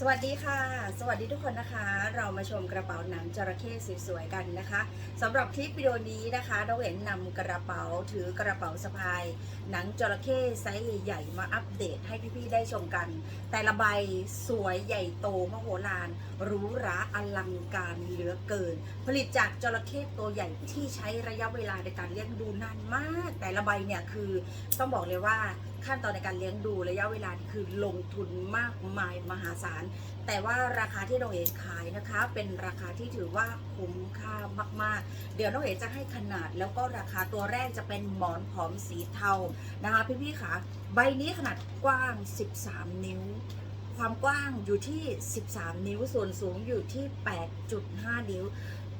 สวัสดีค่ะ สวัสดีทุกคนนะคะ เรามาชมกระเป๋าหนังจระเข้สวยๆกันนะคะสำหรับคลิปวิดีโอนี้นะคะเราเห็นนำกระเป๋าถือกระเป๋าสะพาย หนังจระเข้ไซส์ใหญ่ๆมาอัปเดตให้พี่ๆได้ชมกัน แต่ละใบสวยใหญ่โตมโหฬารหรูหราอลังการเหลือเกิน ผลิตจากจระเข้ตัวใหญ่ที่ใช้ระยะเวลาในการเลี้ยงดูนานมาก แต่ละใบเนี่ยคือต้องบอกเลยว่า ขั้นตอนในการเลี้ยงดูระยะเวลานี่คือลงทุนมากมายมหาศาล แต่ว่าราคาที่น้องเอ๋ขายนะคะ เป็นราคาที่ถือว่าคุ้มค่ามาก ๆ เดี๋ยวน้องเอ๋จะให้ขนาดแล้วก็ราคาตัวแรกจะเป็นหมอนผอมสีเทานะคะพี่ๆค่ะใบนี้ขนาดกว้าง 13 นิ้วความกว้างอยู่ที่ 13 นิ้ว ส่วนสูงอยู่ที่ 8.5 นิ้ว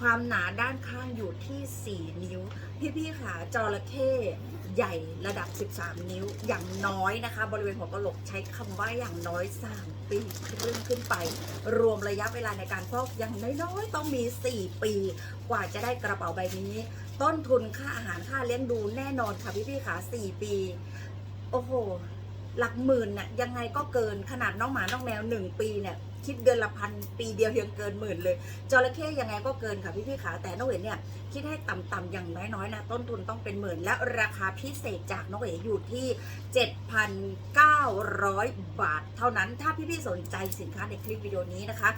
ความหนาด้านข้างอยู่ที่ 4 นิ้ว พี่ๆค่ะจระเข้ ใหญ่ระดับ 13 นิ้วอย่างน้อยนะคะ บริเวณหัวกะโหลกใช้คำว่าอย่างน้อย 3 ปีครึ่งขึ้นไป รวมระยะเวลาในการฟอกอย่างน้อยๆต้องมี 4 ปี กว่าจะได้กระเป๋าใบนี้ ต้นทุนค่าอาหารค่าเลี้ยงดูแน่นอนค่ะพี่ๆค่ะ4ปี โอ้โห หลักหมื่นน่ะยังไงก็เกินขนาดน้องหมาน้องแมว 1 ปีเนี่ย คิดเดือนละพันปีเดียวยังเกินหมื่นเลยจระเข้ยังไงก็เกินค่ะพี่พี่ๆขาแต่น้องเอ๋เนี่ยคิดให้ต่ำๆอย่างน้อยๆนะต้นทุนต้องเป็นหมื่น และราคาพิเศษจากน้องเอ๋อยู่ที่ 7,900 บาท เท่านั้นถ้าพี่ๆสนใจสินค้าในคลิปวิดีโอนี้นะคะ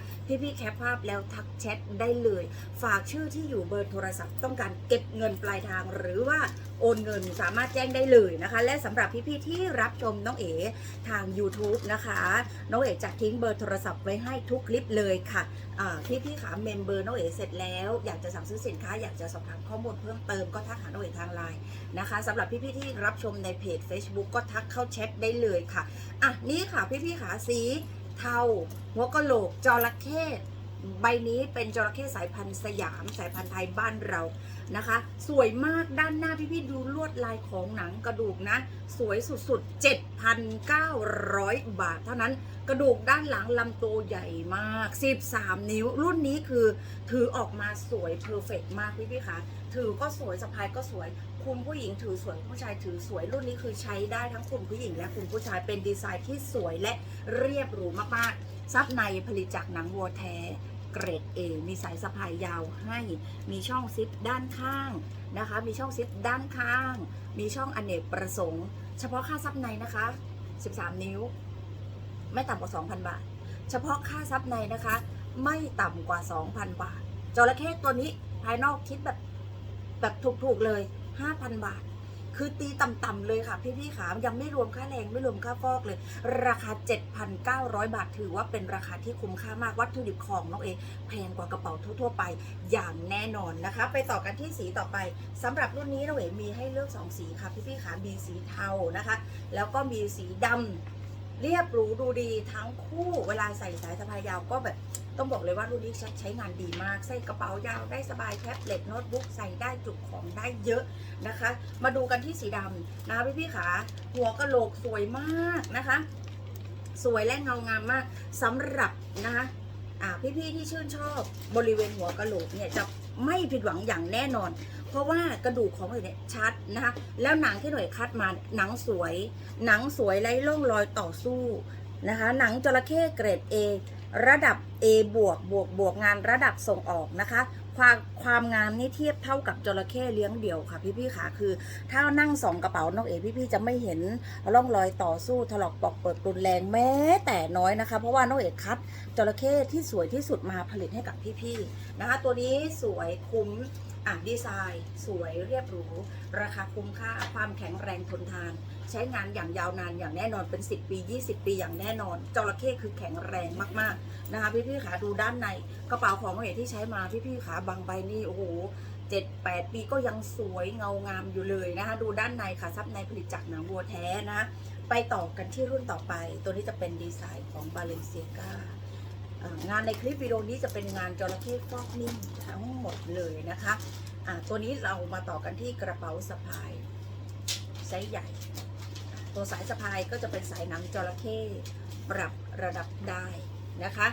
พี่ๆแคปภาพแล้วทักแชทได้เลย ฝากชื่อที่อยู่เบอร์โทรศัพท์ต้องการเก็บเงินปลายทางหรือว่าโอนเงินสามารถแจ้งได้เลยนะคะ และสำหรับพี่ๆที่รับชมน้องเอ๋ทาง YouTube นะคะ น้องเอ๋จะทิ้งเบอร์โทรศัพท์ไว้ให้ทุกคลิปเลยค่ะอ่พี่ขาเมมเบอร์น้องเอ๋เสร็จแล้ว อยากจะสั่งซื้อสินค้า อยากจะสอบถามข้อมูลเพิ่มเติมก็ทักหาน้องเอ๋ทางไลน์นะคะสำหรับพี่ๆที่รับชมในเพจ Facebook ก็ทักเข้าแชทได้เลยค่ะอะนี่ค่ะพี่ๆขาสีเทาหัวกะโหลกจระเข้ใบนี้เป็นจระเข้สายพันธุ์สยามสายพันธุ์ไทยบ้านเรานะคะ สวยมากด้านหน้าพี่ๆดูลวดลายของหนังกระดูกนะ สวยสุดๆ 7,900 บาทเท่านั้น กระดูกด้านหลังลำตัวใหญ่มาก 13 นิ้ว รุ่นนี้คือถือออกมาสวยเพอร์เฟกมากพี่ๆคะถือก็สวยสะพายก็สวย คุณผู้หญิงถือสวยผู้ชายถือสวย รุ่นนี้คือใช้ได้ทั้งคุณผู้หญิงและคุณผู้ชายเป็นดีไซน์ที่สวยและเรียบหรูมากๆ ซับในผลิตจากหนังวัวแท้เกรด A มีสายสะพายยาวให้ มีช่องซิปด้านข้างนะคะ มีช่องซิปด้านข้าง มีช่องอเนกประสงค์ เฉพาะค่าซับในนะคะ 13 นิ้ว ไม่ต่ำกว่า 2,000 บาท เฉพาะค่าซับในนะคะ ไม่ต่ำกว่า 2,000 บาทจระเข้ตัวนี้ภายนอกคิดแบบแบบถูกๆเลย 5,000 บาท คือตีต่ำๆเลยค่ะ พี่ๆขายังไม่รวมค่าแรงไม่รวมค่าฟอกเลย ราคา 7,900 บาท ถือว่าเป็นราคาที่คุ้มค่ามากวัตถุดิบของน้องเอแพงกว่ากระเป๋าทั่วๆไปอย่างแน่นอนนะคะ ไปต่อกันที่สีต่อไปสำหรับรุ่นนี้น้องเอมีให้เลือก 2 สีค่ะ พี่ๆขามีสีเทานะคะ แล้วก็มีสีดำ เรียบหรูดูดีทั้งคู่เวลาใส่สายสะพายยาวก็แบบต้องบอกเลยว่ารุ่นนี้ใช้ใช้งานดีมาก ใส่กระเป๋ายาวได้สบายแท็บเล็ตโน้ตบุ๊กใส่ได้จุกของได้เยอะนะคะ มาดูกันที่สีดำนะคะพี่ๆขาหัวกะโหลกสวยมากนะคะ สวยและเงางามมากสำหรับนะคะอ่พี่ๆที่ชื่นชอบบริเวณหัวกะโหลกเนี่ยจะไม่ผิดหวังอย่างแน่นอน เพราะว่ากระดูกของหน่อยเนี่ยชัดนะคะแล้วหนังที่หน่วยคัดมาหนังสวย หนังสวยไร้ร่องรอยต่อสู้นะคะหนังจระเข้เกรด A ระดับ A บวกบวกบวกงานระดับส่งออกนะคะ ความความงามนี่เทียบเท่ากับจระเข้เลี้ยงเดี่ยวค่ะพี่ๆค่ะคือ ถ้านั่งสองกระเป๋านอกเอพี่ๆจะไม่เห็นร่องรอยต่อสู้ถลอกปอกเปิดรุนแรงแม้แต่น้อยนะคะ เพราะว่าน้องเอกคัดจระเข้ที่สวยที่สุดมาผลิตให้กับพี่ๆนะคะ ตัวนี้สวยคุ้ม อะดีไซน์ สวยเรียบหรู ราคาคุ้มค่าความแข็งแรงทนทาน ใช้งานอย่างยาวนานอย่างแน่นอนเป็น 10 ปี 20 ปีอย่างแน่นอนจระเข้คือแข็งแรงมากๆนะคะ พี่ๆขาดูด้านในกระเป๋าของน้อเอกที่ใช้มาพี่ๆขาบางใบนี่โอ้โหเจ็ดแปดปีก็ยังสวยเงางามอยู่เลยนะคะดูด้านในค่ะซับในผลิตจากหนังวัวแท้นะ ไปต่อกันที่รุ่นต่อไป ตัวนี้จะเป็นดีไซน์ของบาเลนเซียกา งานในคลิปวิดีโอนี้จะเป็นงานจระเข้ฟอกนิ่มทั้งหมดเลยนะคะอ่าตัวนี้เรามาต่อกันที่กระเป๋าสะพายไซส์ใหญ่ ตัวสายสะพายก็จะเป็นสายหนังจระเข้ปรับระดับได้นะคะ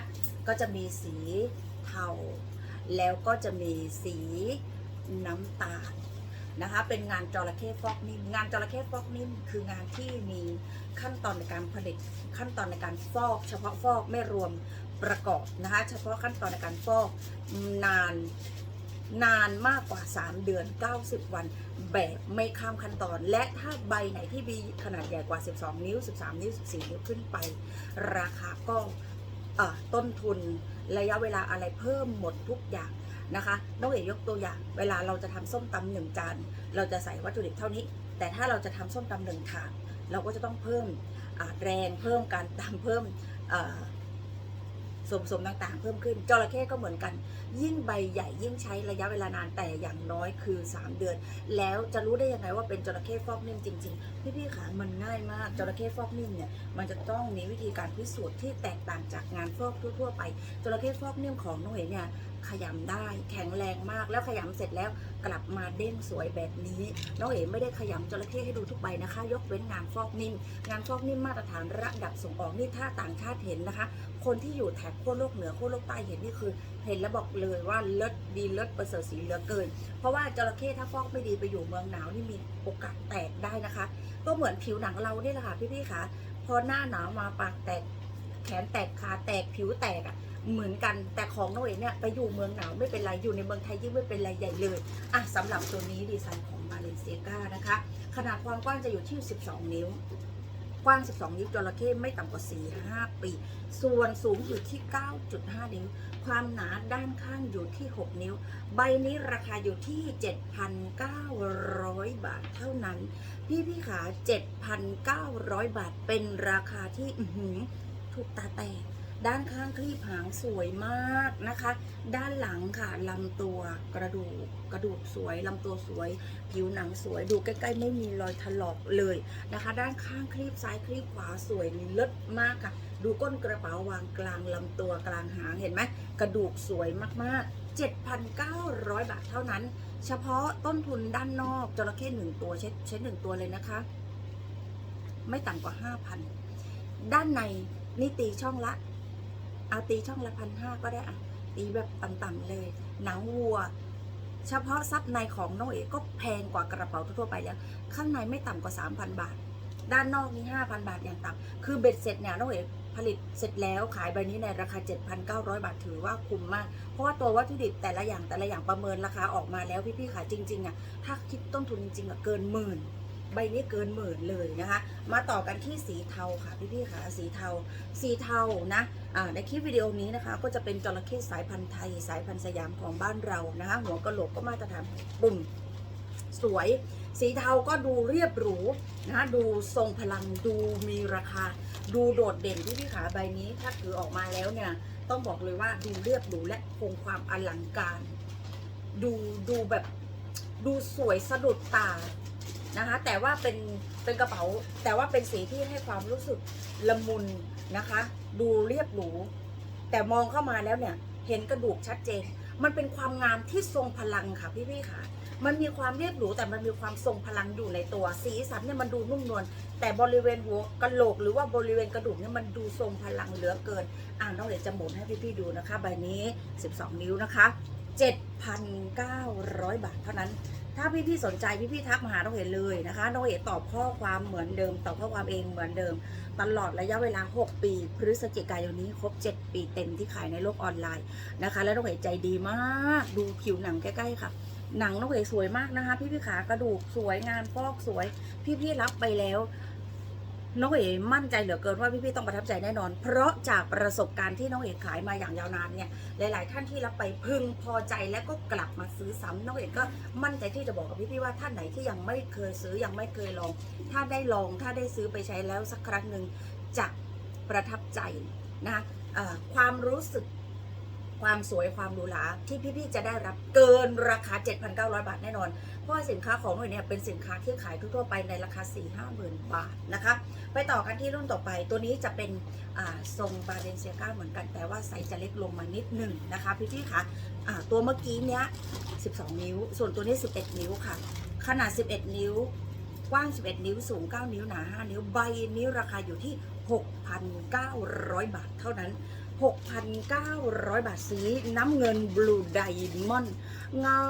ก็จะมีสีเทา แล้วก็จะมีสีน้ำตาลนะคะเป็นงานจระเข้ฟอกนิ่มงานจระเข้ฟอกนิ่มคืองานที่มีขั้นตอนในการผลิตขั้นตอนในการฟอก เฉพาะฟอกไม่รวม ประกอบนะคะเฉพาะขั้นตอนในการฟอกนานนานมากกว่า 3 เดือน 90 วัน แบบไม่ข้ามขั้นตอน และถ้าใบไหนที่มีขนาดใหญ่กว่า 12 นิ้ว 13 นิ้ว 14 นิ้วขึ้นไป ราคาก็เอ่อต้นทุนระยะเวลาอะไรเพิ่มหมดทุกอย่างนะคะน้องเอ๋ยกตัวอย่าง เวลาเราจะทำส้มตำหนึ่งจานเราจะใส่วัตถุดิบเท่านี้ แต่ถ้าเราจะทำส้มตำหนึ่งถาดเราก็จะต้องเพิ่มแรงเพิ่มการตำเพิ่ม ส่วนผสมต่างๆ เพิ่มขึ้นจระเข้ก็เหมือนกัน ยิ่งใบใหญ่ยิ่งใช้ระยะเวลานานแต่อย่างน้อยคือ 3 เดือน แล้วจะรู้ได้ยังไงว่าเป็นจระเข้ฟอกนิ่มจริงๆพี่ๆขามันง่ายมากจระเข้ฟอกนิ่มเนี่ยมันจะต้องมีวิธีการพิสูจน์ที่แตกต่างจากงานฟอกทั่ว ๆ ไปจระเข้ฟอกนิ่มของน้องเอ๋เนี่ยขยำได้แข็งแรงมากแล้วขยำเสร็จแล้วกลับมาเด้งสวยแบบนี้น้องเอ๋ไม่ได้ขยำจระเข้ให้ดูทุกใบนะคะ ยกเว้นงานฟอกนิ่มงานฟอกนิ่มมาตรฐานระดับส่งออกนี่ถ้าต่างชาติเห็นนะคะ คนที่อยู่แถบขั้วโลกเหนือขั้วโลกใต้เห็นนี่คือ เห็นแล้วบอกเลยว่าเลิศดีเลิศประเสริฐสีเหลือเกิน เพราะว่าจระเข้ถ้าฟอกไม่ดีไปอยู่เมืองหนาวนี่มีโอกาสแตกได้นะคะ ก็เหมือนผิวหนังเราเนี่ยแหละค่ะพี่ๆค่ะพอหน้าหนาวมาปากแตกแขนแตกขาแตกผิวแตกอะ่ะ เหมือนกันแต่ของน้องเอ๋เนี่ยไปอยู่เมืองหนาวไม่เป็นไรอยู่ในเมืองไทยยิ่งไม่เป็นไรใหญ่เลยอะสำหรับตัวนี้ดีไซน์ของมาเลเซียกานะคะ ขนาดความกว้างจะอยู่ที่ 12 นิ้วกว้าง 12 นิ้วจระเข้ไม่ต่ำกว่า 4-5 ปี ส่วนสูงอยู่ที่ 9.5 นิ้ว ความหนาด้านข้างอยู่ที่ 6 นิ้ว ใบนี้ราคาอยู่ที่ 7,900 บาทเท่านั้น พี่พี่ขา 7,900 บาทเป็นราคาที่ถูกตาแตก ด้านข้างคลีบหางสวยมากนะคะ ด้านหลังค่ะลำตัวกระดูกกระดูกสวยลำตัวสวย ผิวหนังสวยดูใกล้ๆ ไม่มีรอยถลอกเลยนะคะ ด้านข้างคลีบซ้ายคลีบขวาสวยเลิศมากค่ะ ดูก้นกระเป๋าวางกลางลำตัวกลางหางเห็นไหมกระดูกสวยมากๆ7,900 บาทเท่านั้น เฉพาะต้นทุนด้านนอกจระเข้หนึ่งตัวเช็ดเช็ดหนึ่งตัวเลยนะคะ ไม่ต่ำกว่า 5,000 ด้านในนี่ตีช่องละ เอาตีช่องละพันห้าก็ได้อะตีแบบต่ำๆเลย หนังวัว เฉพาะซับในของน้องเอ๋ก็แพงกว่ากระเป๋าทั่วไปแล้ว ข้างในไม่ต่ำกว่า 3,000 บาท ด้านนอกนี่5,000 บาทอย่างต่ำคือเบ็ดเสร็จเนี่ยน้องเอ๋ผลิตเสร็จแล้วขายใบนี้ในราคา 7,900 บาทถือว่าคุ้มมาก เพราะว่าตัววัตถุดิบแต่ละอย่างแต่ละอย่างประเมินราคาออกมาแล้วพี่ๆขายจริงๆอะถ้าคิดต้นทุนจริงๆอะเกินหมื่นใบนี้เกินหมื่นเลยนะคะ มาต่อกันที่สีเทาค่ะพี่ๆค่ะสีเทา สีเทานะ ในคลิปวิดีโอนี้นะคะ ก็จะเป็นจระเข้สายพันธุ์ไทย สายพันธุ์สยามของบ้านเรานะคะ หัวกระโหลกก็มาตรฐานปุ่มสวย สีเทาก็ดูเรียบหรูนะคะดูทรงพลังดูมีราคา ดูโดดเด่นที่พี่ขาใบนี้ ถ้าถือออกมาแล้วเนี่ย ต้องบอกเลยว่าดูเรียบหรูและคงความอลังการ ดูดูแบบดูสวยสะดุดตา นะคะ แต่ว่าเป็นเป็นกระเป๋า แต่ว่าเป็นสีที่ให้ความรู้สึกละมุนนะคะ ดูเรียบหรู แต่มองเข้ามาแล้วเนี่ย เห็นกระดูกชัดเจน มันเป็นความงามที่ทรงพลังค่ะพี่พี่ๆค่ะ มันมีความเรียบหรูแต่มันมีความทรงพลังอยู่ในตัว สีสันเนี่ยมันดูนุ่มนวล แต่บริเวณหัวกะโหลกหรือว่าบริเวณกระดูกเนี่ยมันดูทรงพลังเหลือเกิน อ่านน้องเดี๋ยวจะหมุนให้พี่ๆดูนะคะ ใบนี้ 12 นิ้วนะคะ7,900 บาทเท่านั้น ถ้าพี่ๆสนใจพี่ๆทักมาหาน้องเอ๋เลยนะคะน้องเอ๋ตอบข้อความเหมือนเดิมตอบข้อความเองเหมือนเดิม ตลอดระยะเวลา 6 ปี พฤศจิกายนนี้ครบ 7 ปีเต็มที่ขายในโลกออนไลน์นะคะ แล้วน้องเอ๋ใจดีมากดูผิวหนังใกล้ๆค่ะหนังน้องเอ๋สวยมากนะคะ พี่พี่ๆขากระดูกสวยงานฟอกสวย พี่พี่ๆรับไปแล้ว น้องเอ๋มั่นใจเหลือเกินว่าพี่ๆต้องประทับใจแน่นอน เพราะจากประสบการณ์ที่น้องเอ๋ขายมาอย่างยาวนานเนี่ยหลาย ๆ ท่านที่รับไปพึงพอใจและก็กลับมาซื้อซ้ำน้องเอกก็มั่นใจที่จะบอกกับพี่ๆว่าท่านไหนที่ยังไม่เคยซื้อยังไม่เคยลอง ถ้าได้ลองถ้าได้ซื้อไปใช้แล้วสักครั้งหนึ่งจะประทับใจนะะความรู้สึก ความสวยความหรูหราที่พี่ๆจะได้รับเกินราคา 7,900 บาทแน่นอน เพราะว่าสินค้าของหน่วยเนี่ยเป็นสินค้าที่ขายทั่วๆไปในราคา 4-5หมื่นบาทนะคะ ไปต่อกันที่รุ่นต่อไป ตัวนี้จะเป็นทรงบาเลนเซียก้าเหมือนกัน แต่ว่าไซส์จะเล็กลงมานิดหนึ่งนะคะพี่ๆคะอ่าตัวเมื่อกี้เนี้ย 12 นิ้ว ส่วนตัวนี้ 11 นิ้วค่ะ ขนาด 11 นิ้วกว้าง 11 นิ้ว สูง 9 นิ้ว หนา 5 นิ้ว ใบนี้ราคาอยู่ที่ 6,900 บาทเท่านั้น 6,900 บาทสีน้ำเงินบลูไดมอนด์เงา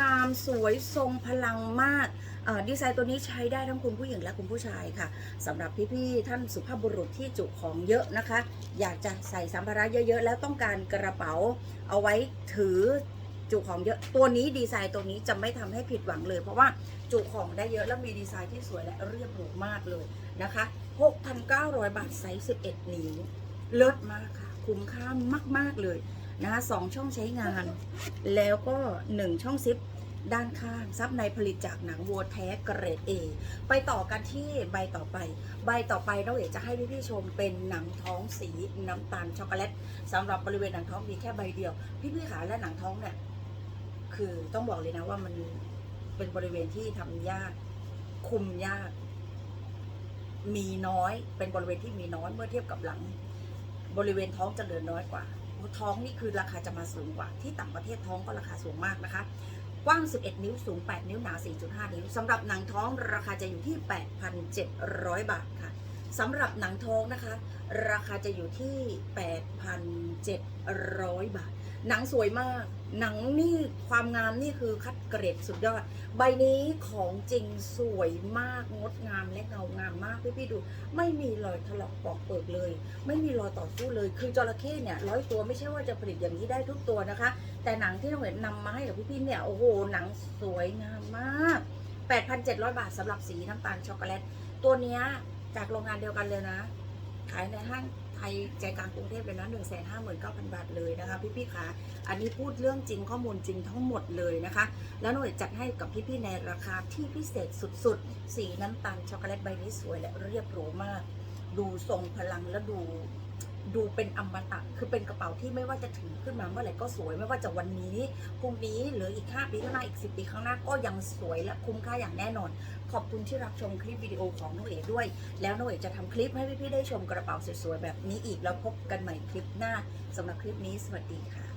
งามสวยทรงพลังมากดีไซน์ตัวนี้ใช้ได้ทั้งคุณผู้หญิงและคุณผู้ชายค่ะสำหรับพี่ๆท่านสุภาพบุรุษที่จุของเยอะนะคะ อยากจะใส่สัมภาระเยอะๆ แล้วต้องการกระเป๋าเอาไว้ถือจุของเยอะตัวนี้ดีไซน์ตัวนี้จะไม่ทำให้ผิดหวังเลย เพราะว่าจุของได้เยอะแล้วมีดีไซน์ที่สวยและเรียบหรูมากเลยนะคะ 6,900 บาทไซส์ 11 นิ้วเลิศมากค่ะ คุ้มค่ามาก ๆเลยนะคะสองช่องใช้งาน แล้วก็ 1 ช่องซิปด้านข้างซับในผลิตจากหนังวัวแท้เกรด A ไปต่อกันที่ใบต่อไป ใบต่อไปเราเอกจะให้พี่ๆชมเป็นหนังท้องสีน้ำตาลช็อกโกแลตสำหรับบริเวณหนังท้องมีแค่ใบเดียว พี่ๆขาและหนังท้องเนี่ยคือต้องบอกเลยนะว่ามันเป็นบริเวณที่ทำยาก คุมยาก มีน้อยเป็นบริเวณที่มีน้อยเมื่อเทียบกับหลัง บริเวณท้องจะเหลือน้อยกว่า ท้องนี่คือราคาจะมาสูงกว่า ที่ต่างประเทศท้องก็ราคาสูงมากนะคะ กว้าง 11 นิ้วสูง 8 นิ้วหนา 4.5 นิ้วสำหรับหนังท้องราคาจะอยู่ที่ 8,700 บาทค่ะสำหรับหนังท้องนะคะ ราคาจะอยู่ที่ 8,700 บาท หนังสวยมาก หนังนี่ความงามนี่คือคัดเกรดสุดยอด ใบนี้ของจริงสวยมากงดงามและเงางามมากพี่พี่ดู ไม่มีรอยถลอกปอกเปิกเลย ไม่มีรอยต่อสู้เลย คือจระเข้เนี่ยร้อยตัวไม่ใช่ว่าจะผลิตอย่างนี้ได้ทุกตัวนะคะ แต่หนังที่น้องเห็นนำมาให้กับพี่พี่เนี่ยโอ้โหหนังสวยงามมาก 8,700 บาทสำหรับสีน้ำตาลช็อกโกแลตตัวเนี้ยจากโรงงานเดียวกันเลยนะ ขายในห้าง ไทยใจกลางกรุงเทพเลยนะ1 5 9 0 0 0บาทเลยนะคะ พี่พี่ๆคะอันนี้พูดเรื่องจริงข้อมูลจริงทั้งหมดเลยนะคะ แล้วหน่วยจัดให้กับพี่พี่ๆในราคาที่พิเศษสุดๆ สีน้ำตาลช็อกโกแลตใบนี้สวยและเรียบหรูมาก ดูทรงพลังและดู ดูเป็นอมตะ คือเป็นกระเป๋าที่ไม่ว่าจะถือขึ้นมาเมื่อไหร่ก็สวย ไม่ว่าจะวันนี้ พรุ่งนี้ หรืออีก 5 ปีข้างหน้า อีก 10 ปีข้างหน้า ก็ยังสวยและคุ้มค่าอย่างแน่นอน ขอบคุณที่รับชมคลิปวิดีโอของน้องเอ๋ด้วย แล้วน้องเอ๋จะทำคลิปให้พี่ๆได้ชมกระเป๋าสวยๆแบบนี้อีก แล้วพบกันใหม่คลิปหน้าสำหรับคลิปนี้ สวัสดีค่ะ